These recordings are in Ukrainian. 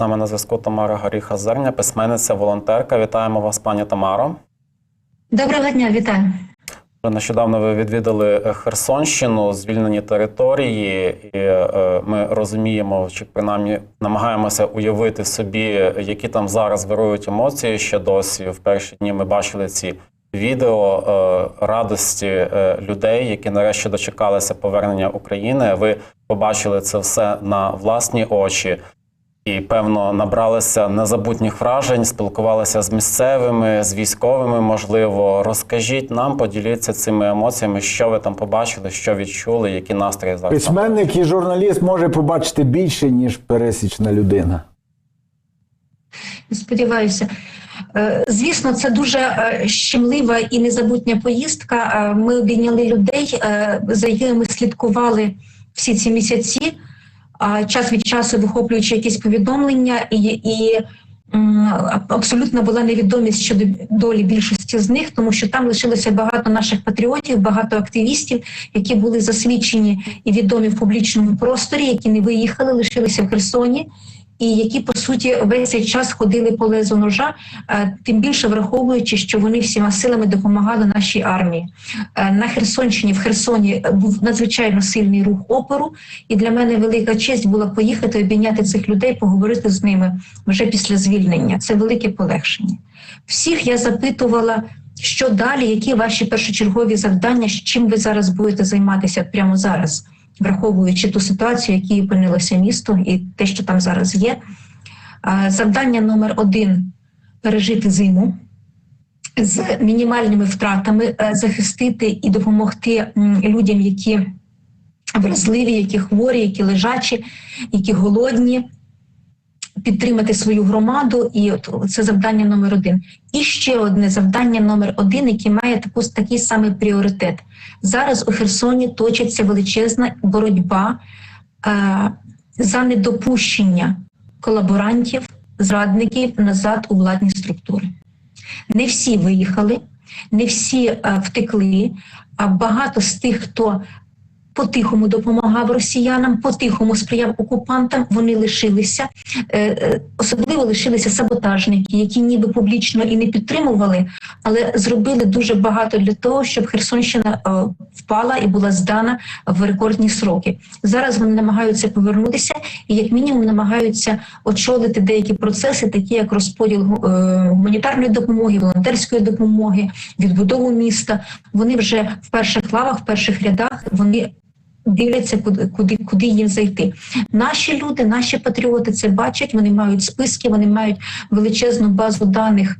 З нами на зв'язку Тамара Горіха Зерня, письменниця, волонтерка. Вітаємо вас, пані Тамаро. Доброго дня, вітаю. Нещодавно ви відвідали е, Херсонщину, звільнені території, і е, ми розуміємо, чи принаймні намагаємося уявити собі, які там зараз вирують емоції ще досі. В перші дні ми бачили ці відео е, радості е, людей, які нарешті дочекалися повернення України. Ви побачили це все на власні очі. І певно набралися незабутніх вражень, спілкувалися з місцевими, з військовими. Можливо, розкажіть нам, поділіться цими емоціями, що ви там побачили, що відчули, які настрої зараз. Письменник і журналіст може побачити більше, ніж пересічна людина. Сподіваюся. Е, Звісно, це дуже е, щемлива і незабутня поїздка. Е, Ми обійняли людей, за якими слідкували всі ці місяці, час від часу вихоплюючи якісь повідомлення, і, і абсолютно була невідомість щодо долі більшості з них, тому що там лишилося багато наших патріотів, багато активістів, які були засвідчені і відомі в публічному просторі, які не виїхали, лишилися в Херсоні. І які по суті весь цей час ходили по лезу ножа, е, тим більше враховуючи, що вони всіма силами допомагали нашій армії Е, на Херсонщині. В Херсоні був надзвичайно сильний рух опору, і для мене велика честь була поїхати обійняти цих людей, поговорити з ними вже після звільнення. Це велике полегшення. Всіх я запитувала, що далі, які ваші першочергові завдання, чим ви зараз будете займатися прямо зараз враховуючи ту ситуацію, в якій опинилося місто, і те, що там зараз є. Завдання номер один пережити зиму з мінімальними втратами, е, захистити і допомогти людям, які вразливі, які хворі, які лежачі, які голодні. Підтримати свою громаду, і от це завдання номер один. І ще одне завдання номер один, яке має таку такий самий пріоритет. Зараз у Херсоні точиться величезна боротьба е, за недопущення колаборантів, зрадників назад у владні структури. Не всі виїхали, не всі е, втекли, а багато з тих, хто по-тихому допомагав росіянам, по-тихому сприяв окупантам, вони лишилися. Е, е, Особливо лишилися саботажники, які ніби публічно і не підтримували, але зробили дуже багато для того, щоб Херсонщина е, впала і була здана в рекордні сроки. Зараз вони намагаються повернутися і, як мінімум, намагаються очолити деякі процеси, такі як розподіл гуманітарної допомоги, волонтерської допомоги, відбудову міста. Вони вже в перших лавах, в перших рядах вони. Дивляться, куди, куди куди їм зайти. Наші люди, наші патріоти це бачать. Вони мають списки, вони мають величезну базу даних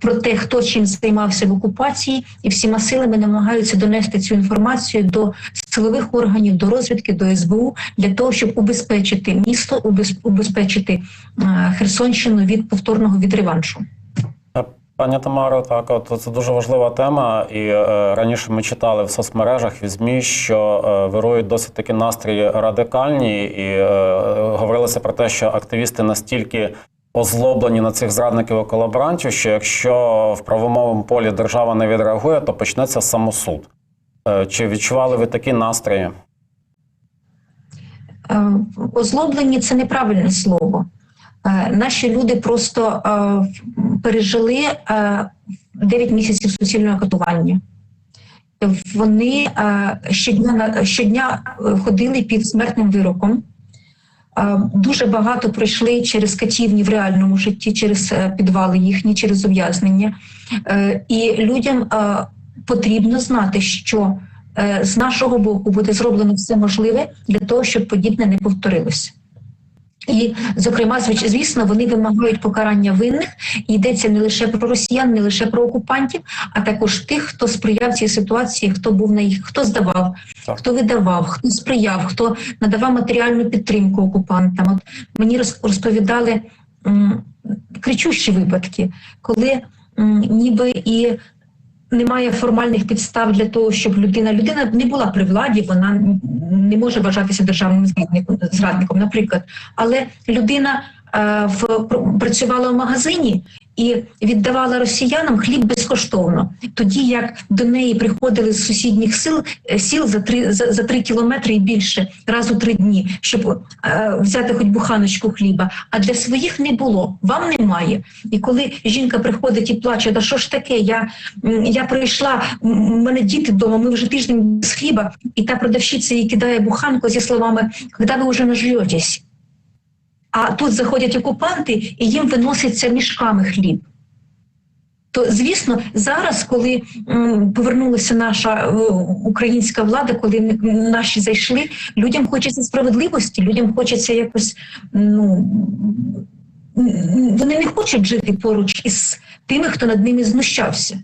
про те, хто чим займався в окупації, і всіма силами намагаються донести цю інформацію до силових органів, до розвідки, до СБУ для того, щоб убезпечити місто, убезпечити е, Херсонщину від повторного відреваншу. Пані Тамаро, так от це дуже важлива тема. І е, раніше ми читали в соцмережах в ЗМІ, що е, вирують досить такі настрої радикальні, і е, говорилося про те, що активісти настільки озлоблені на цих зрадників і колаборантів, що якщо в правовому полі держава не відреагує, то почнеться самосуд. Е, чи відчували ви такі настрої? Е, Озлоблені це неправильне слово. Е, Наші люди просто е, пережили е, 9 місяців суцільного катування. Вони е, щодня щодня е, ходили під смертним вироком. Е, Дуже багато пройшли через катівні в реальному житті, через е, підвали їхні, через ув'язнення. Е, І людям е, потрібно знати, що е, з нашого боку буде зроблено все можливе для того, щоб подібне не повторилося. І, зокрема, звісно, вони вимагають покарання винних. І йдеться не лише про росіян, не лише про окупантів, а також тих, хто сприяв цій ситуації, хто був на їх, хто здавав, Так. хто видавав, хто сприяв, хто надавав матеріальну підтримку окупантам. От мені роз- розповідали м, кричущі випадки, коли м, ніби і немає формальних підстав для того, щоб людина людина не була при владі, вона не може вважатися державним зрадником, наприклад. Але людина в працювала в магазині і віддавала росіянам хліб безкоштовно. Тоді як до неї приходили з сусідніх сил е, сіл за три за, за три кілометри і більше раз у три дні, щоб е, взяти хоч буханочку хліба. А для своїх не було. Вам немає. І коли жінка приходить і плаче, да що ж таке? Я, я прийшла, у мене діти вдома, ми вже тиждень без хліба, і та продавщиця їй кидає буханку зі словами, коли ви вже нажретесь. А тут заходять окупанти і їм виноситься мішками хліб. То звісно, зараз, коли повернулася наша е, українська влада, коли наші зайшли, людям хочеться справедливості, людям хочеться якось ну вони не хочуть жити поруч із тими, хто над ними знущався.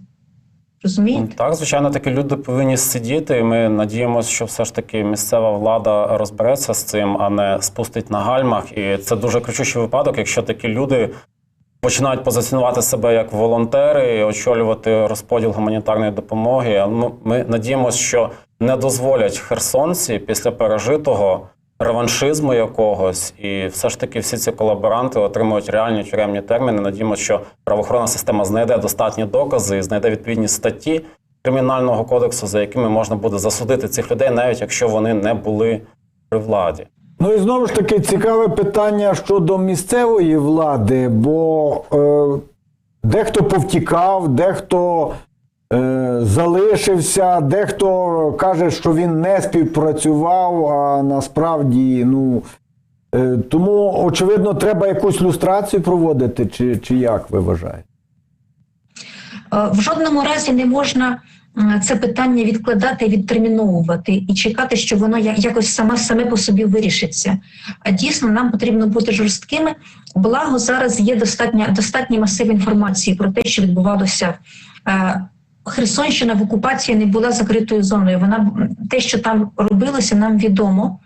Розумієте? Так, звичайно, такі люди повинні сидіти. і Ми надіємося, що все ж таки місцева влада розбереться з цим, а не спустить на гальмах. І це дуже кричущий випадок, якщо такі люди починають позиціонувати себе як волонтери, і очолювати розподіл гуманітарної допомоги. Ми, ми надіємося, що не дозволять херсонці після пережитого реваншизму якогось, і все ж таки всі ці колаборанти отримують реальні тюремні терміни. Надіємося, що правоохоронна система знайде достатні докази і знайде відповідні статті кримінального кодексу, за якими можна буде засудити цих людей, навіть якщо вони не були при владі. Ну і знову ж таки цікаве питання щодо місцевої влади, бо е, дехто повтікав, дехто залишився, дехто каже, що він не співпрацював, а насправді, ну. Е, тому, очевидно, треба якусь люстрацію проводити, чи, чи як ви вважаєте? Е, В жодному разі не можна це питання відкладати, відтерміновувати і чекати, що воно якось саме саме по собі вирішиться. А дійсно нам потрібно бути жорсткими. Благо зараз є достатня достатній масив інформації про те, що відбувалося. Херсонщина в окупації не була закритою зоною. Вона те, що там робилося, нам відомо.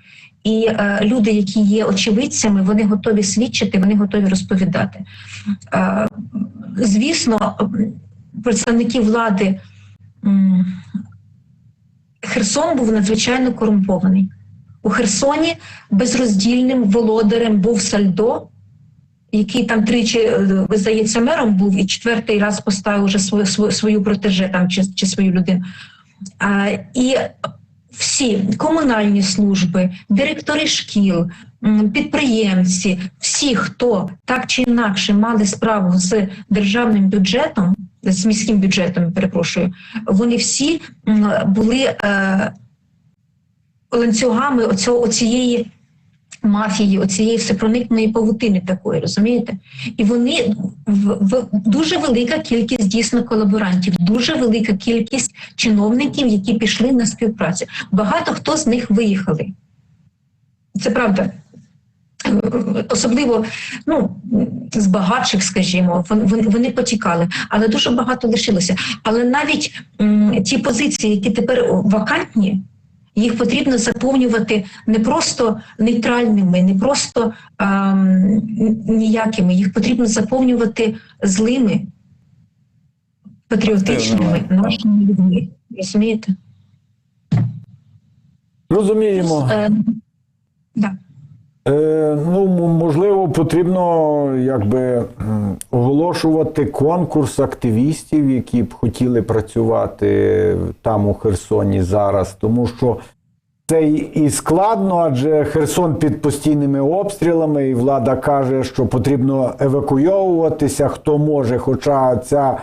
І е, люди, які є очевидцями, вони готові свідчити, вони готові розповідати. Е, звісно, представники влади м, Херсон був надзвичайно корумпований. У Херсоні безроздільним володарем був Сальдо, який там тричі, е, здається, мером був, і четвертий раз поставив уже свою, свою, протеже там, чи, чи свою людину. А, і всі комунальні служби, директори шкіл, підприємці, всі, хто так чи інакше мали справу з державним бюджетом, з міським бюджетом, перепрошую, вони всі були е, ланцюгами оцієї мафії, оцієї всепроникної павутини такої, розумієте? І вони в, дуже велика кількість дійсно колаборантів, дуже велика кількість чиновників, які пішли на співпрацю. Багато хто з них виїхали. Це правда. Особливо ну, з багатших, скажімо, вони, вони потікали, але дуже багато лишилося. Але навіть м, ті позиції, які тепер вакантні, їх потрібно заповнювати не просто нейтральними, не просто ем, ніякими, їх потрібно заповнювати злими, патріотичними нашими людьми. Розумієте? Розуміємо. Е, да. Е, ну, можливо, потрібно якби оголошувати конкурс активістів, які б хотіли працювати там у Херсоні зараз, тому що це і складно, адже Херсон під постійними обстрілами, і влада каже, що потрібно евакуйовуватися, хто може, хоча ця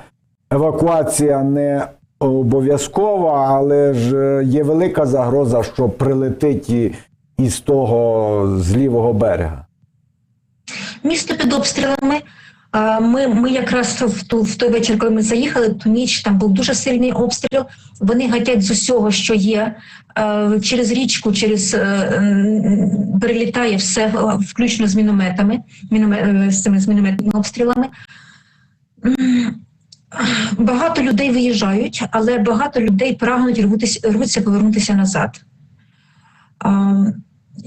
евакуація не обов'язкова, але ж е, є велика загроза, що прилетить і, із того з лівого берега. Місто під обстрілами. Ми, ми якраз в, ту, в той вечір, коли ми заїхали, ту ніч там був дуже сильний обстріл. Вони гатять з усього, що є. Через річку, через е, м, перелітає все, включно з мінометами, міноме- е, з цими з мінометними обстрілами. Багато людей виїжджають, але багато людей прагнуть рвутися, рвуться повернутися назад.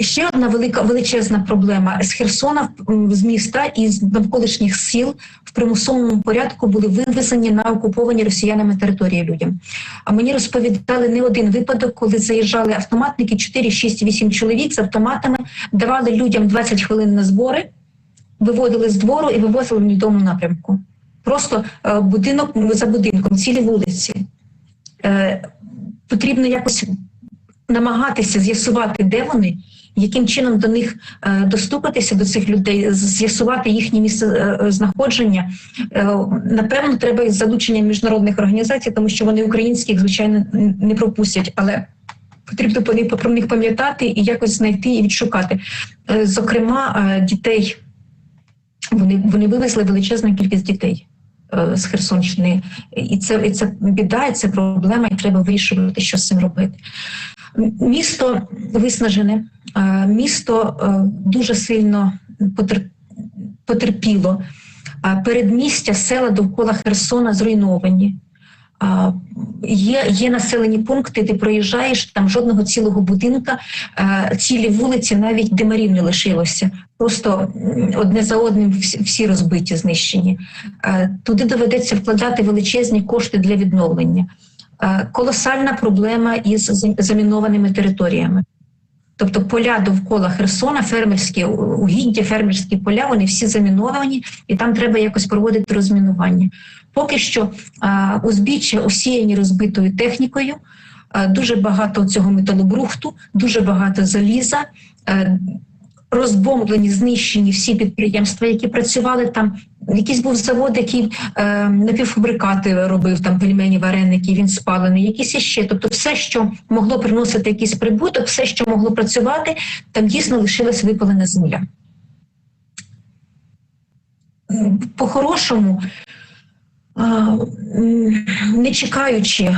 Ще одна велика величезна проблема з Херсона з міста і з навколишніх сіл в примусовому порядку були вивезені на окуповані росіянами території людям. А мені розповідали не один випадок, коли заїжджали автоматники 4, 6, 8 чоловік з автоматами, давали людям 20 хвилин на збори. виводили з двору і вивозили в невідомому напрямку. Просто е, будинок за будинком, цілі вулиці. Е, Потрібно якось намагатися з'ясувати, де вони, яким чином до них е, достукатися до цих людей, з'ясувати їхнє місце е, знаходження. Е, Напевно, треба із залученням міжнародних організацій, тому що вони українських, звичайно, не пропустять, але потрібно про них- пам'ятати і якось знайти і відшукати. Зокрема, дітей вони, вони вивезли величезну кількість дітей. З Херсонщини, і це і це біда, і це проблема, і треба вирішувати, що з цим робити. Місто виснажене, місто е, дуже сильно потерпіло. Передмістя, села довкола Херсона зруйновані. Є, є населені пункти, де проїжджаєш, там жодного цілого будинка, цілі вулиці, навіть димарів не лишилося. Просто одне за одним всі, розбиті, знищені. Туди доведеться вкладати величезні кошти для відновлення. Е, Колосальна проблема із замінованими територіями. Тобто поля довкола Херсона, фермерські угіддя, фермерські поля, вони всі заміновані, і там треба якось проводити розмінування. Поки що а, узбіччя осіяні розбитою технікою, а, дуже багато цього металобрухту, дуже багато заліза. е, Розбомблені, знищені всі підприємства, які працювали там. Якийсь був завод, який е, напівфабрикати робив там пельмені, вареники, він спалений, якісь іще. Тобто, все, що могло приносити якийсь прибуток, все, що могло працювати, там дійсно лишилась випалена земля. По-хорошому, не чекаючи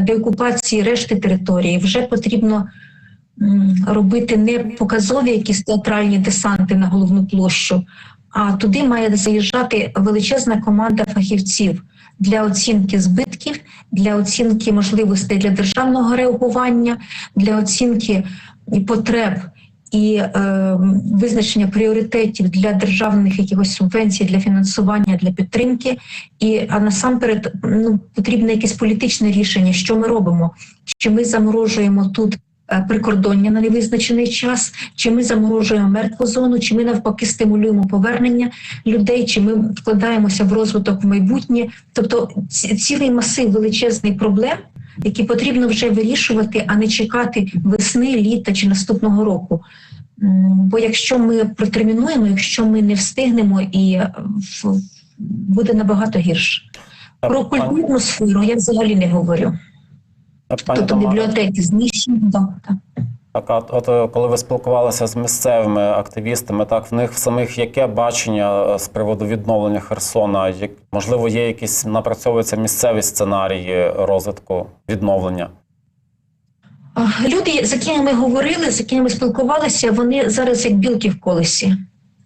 деокупації решти території, вже потрібно робити не показові якісь театральні десанти на головну площу, а туди має заїжджати величезна команда фахівців для оцінки збитків, для оцінки можливостей для державного реагування, для оцінки потреб і е, визначення пріоритетів для державних якихось субвенцій, для фінансування, для підтримки. І а насамперед ну, потрібне якесь політичне рішення, що ми робимо, чи ми заморожуємо тут. Е, Прикордоння на невизначений час, чи ми заморожуємо мертву зону, чи ми навпаки стимулюємо повернення людей, чи ми вкладаємося в розвиток в майбутнє. Тобто цілий масив величезний проблем, які потрібно вже вирішувати, а не чекати весни, літа чи наступного року. Бо якщо ми протермінуємо, якщо ми не встигнемо, і е, буде набагато гірше. Про культурну сферу я взагалі не говорю. Тобто бібліотеки знищені. Да, так. Так, а от е, коли ви спілкувалися з місцевими активістами, так в них в самих яке бачення е, з приводу відновлення Херсона? Як можливо, є якісь напрацьовуються місцеві сценарії розвитку відновлення? Люди, з якими ми говорили, з якими ми спілкувалися, вони зараз як білки в колесі.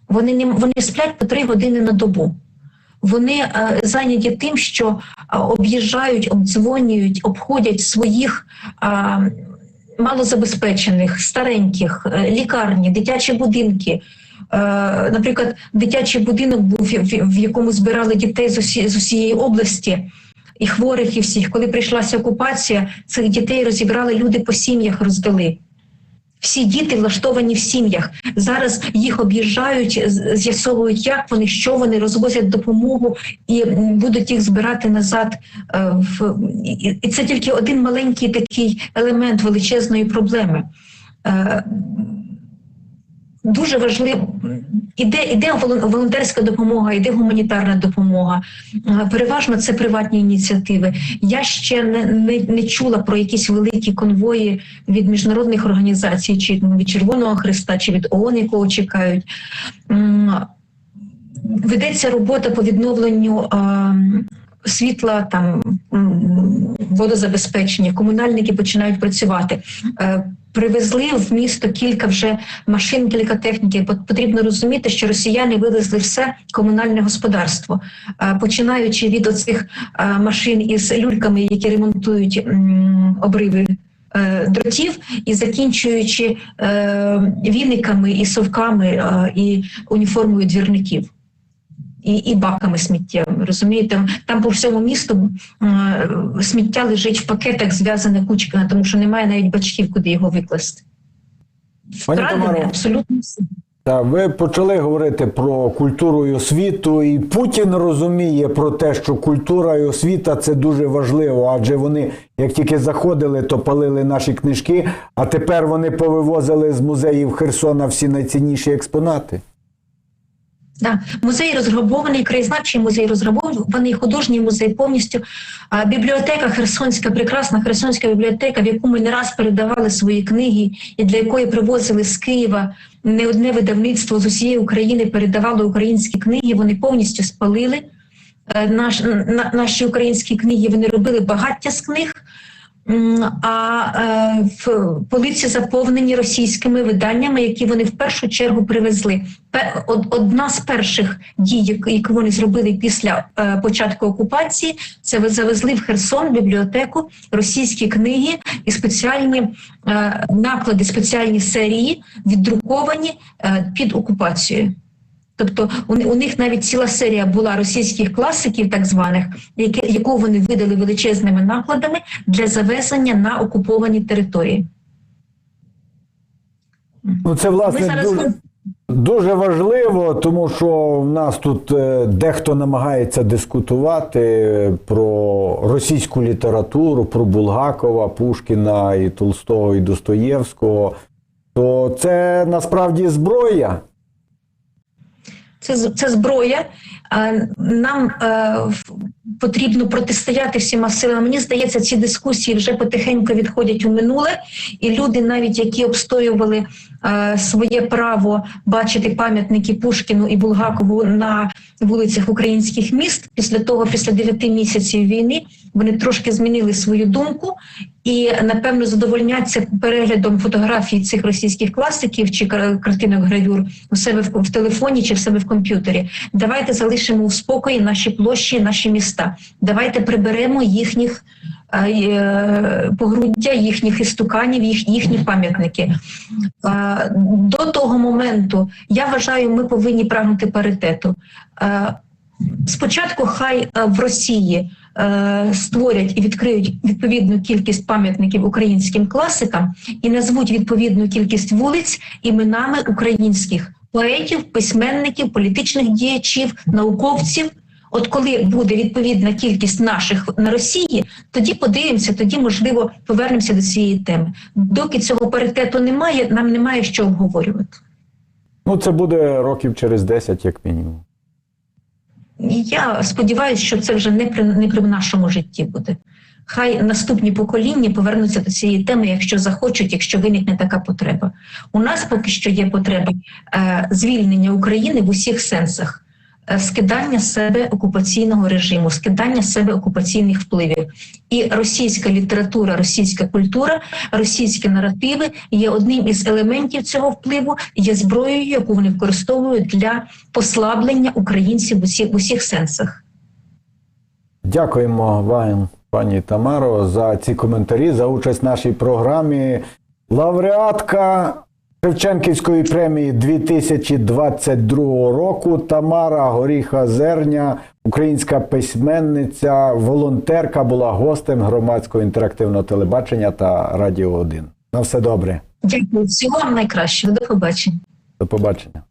Вони не вони сплять по три години на добу. Вони е, зайняті тим, що е, об'їжджають, обдзвонюють, обходять своїх е, малозабезпечених, стареньких, лікарні, дитячі будинки. Наприклад, дитячий будинок був, в якому збирали дітей з, усі, з усієї області. І хворих, і всіх, коли прийшлася окупація, цих дітей розібрали люди по сім'ях, роздали. Всі діти влаштовані в сім'ях. Зараз їх об'їжджають, з'ясовують, як вони, що вони розвозять допомогу і будуть їх збирати назад. е, В і- і це тільки один маленький такий елемент величезної проблеми. Е, Дуже важливо іде, іде волонтерська допомога, іде гуманітарна допомога. Е, Переважно це приватні ініціативи. Я ще не, не, не чула про якісь великі конвої від міжнародних організацій, чи від Червоного Христа, чи від ООН, якого чекають. Ведеться робота по відновленню е, світла, там водозабезпечення. Комунальники починають працювати. Привезли в місто кілька вже машин, кілька техніки. Пот- Потрібно розуміти, що росіяни вивезли все комунальне господарство, Е, починаючи від оцих е, машин із люльками, які ремонтують обриви. е, Дротів і закінчуючи е, віниками і совками е, і уніформою двірників. І, і баками сміттєвими. Розумієте, там по всьому місту е, сміття лежить в пакетах, зв'язане кучками, тому що немає навіть бачків, куди його викласти. Пані Вкрадене Тамаро, абсолютно все. Та ви почали говорити про культуру і освіту, і Путін розуміє про те, що культура і освіта це дуже важливо, адже вони, як тільки заходили, то палили наші книжки, а тепер вони повивозили з музеїв Херсона всі найцінніші експонати. Да. Музей розграбований, краєзнавчий музей розграбований, художній музей повністю. А, бібліотека Херсонська, прекрасна Херсонська бібліотека, в яку ми не раз передавали свої книги, і для якої привозили з Києва не одне видавництво з усієї України передавало українські книги. Вони повністю спалили е, наш, на, наші українські книги. Вони робили багаття з книг. А е, в полиці заповнені російськими виданнями, які вони в першу чергу привезли. Одна з перших дій, як- які вони зробили після е, початку окупації, це завезли в Херсон бібліотеку російські книги і спеціальні е, наклади, спеціальні серії, віддруковані під окупацією. Тобто у, у них навіть ціла серія була російських класиків, так званих, які, яку вони видали величезними накладами для завезення на окуповані території. Ну це Ми власне зараз дуже, дуже важливо, тому що в нас тут е, дехто намагається дискутувати про російську літературу, про Булгакова, Пушкіна і Толстого і Достоєвського. То це насправді зброя. Це, це зброя. Нам е, потрібно протистояти всіма силами. Мені здається, ці дискусії вже потихеньку відходять у минуле, і люди, навіть які обстоювали е, своє право бачити пам'ятники Пушкіну і Булгакову на вулицях українських міст, після того, після 9 місяців війни, вони трошки змінили свою думку і напевно задовольняться переглядом фотографій цих російських класиків чи кар- картинок гравюр у себе в, в телефоні чи в себе в комп'ютері. Давайте залишимо в спокої наші площі, наші міста. Давайте приберемо їхніх е, е, погруддя, їхніх істуканів, їх, їхні пам'ятники. Е, До того моменту я вважаю, ми повинні прагнути паритету. Спочатку хай в Росії створять і відкриють відповідну кількість пам'ятників українським класикам і назвуть відповідну кількість вулиць іменами українських поетів, письменників, політичних діячів, науковців. От коли буде відповідна кількість наших на Росії, тоді подивимося, тоді можливо повернемося до цієї теми. Доки цього паритету немає, нам немає що обговорювати. Ну, це буде років через 10, як мінімум. Я сподіваюся, що це вже не при не при нашому житті буде. Хай наступні покоління повернуться до цієї теми, якщо захочуть, якщо виникне така потреба. У нас поки що є потреба е, звільнення України в усіх сенсах, скидання з себе окупаційного режиму, скидання себе окупаційних впливів. І російська література, російська культура, російські наративи є одним із елементів цього впливу, є зброєю, яку вони використовують для послаблення українців в усіх, в усіх сенсах. Дякуємо вам, пані Тамаро, за ці коментарі, за участь в нашій програмі. Лауреатка Шевченківської премії 2022 року Тамара Горіха Зерня, українська письменниця, волонтерка, була гостем громадського інтерактивного телебачення та Радіо 1. На все добре. Дякую всього вам найкращого. До побачення. До побачення.